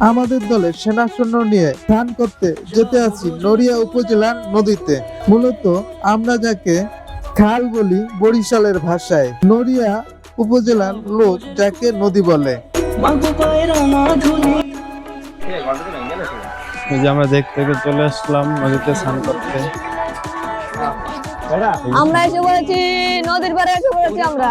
আমাদের দলের সেনা সৈন্য নিয়ে স্নান করতে যেতে আছি নড়িয়া উপজেলার নদীতে। মূলত আমরা যাকে খাল বলি বরিশালের ভাষায়। নড়িয়া উপজেলার লোক যাকে নদী বলে। মাগো পায়ের ধুলি এই যে আমরা দেখতে চলে আসলাম নদীতে স্নান করতে। আমরা এসে পড়েছি নদীর পাড়ে এসে পড়েছি আমরা।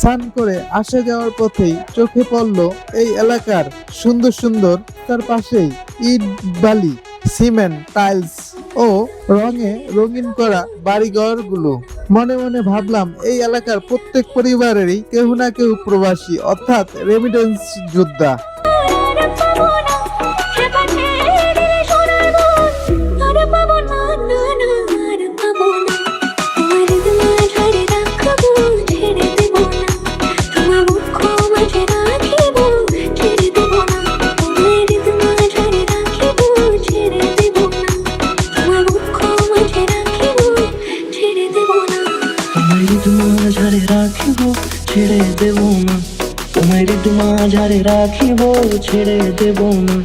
স্নান করে আসে যাওয়ার পথেই চোখে পড়ল এই এলাকার সুন্দর সুন্দর তার পাশেই ইট বালি, সিমেন্ট, টাইলস ও রঙে রঙিন করা বাড়িঘরগুলো। মনে মনে ভাবলাম, এই এলাকার প্রত্যেক পরিবারেরই কেউ না কেউ প্রবাসী, অর্থাৎ রেমিটেন্স যোদ্ধা। তোমায় ঋতুমা ঝাড়ে রাখিব ছেড়ে দেব না। তোমায় ঋতুমা ঝাড়ে রাখিব ছেড়ে দেব না।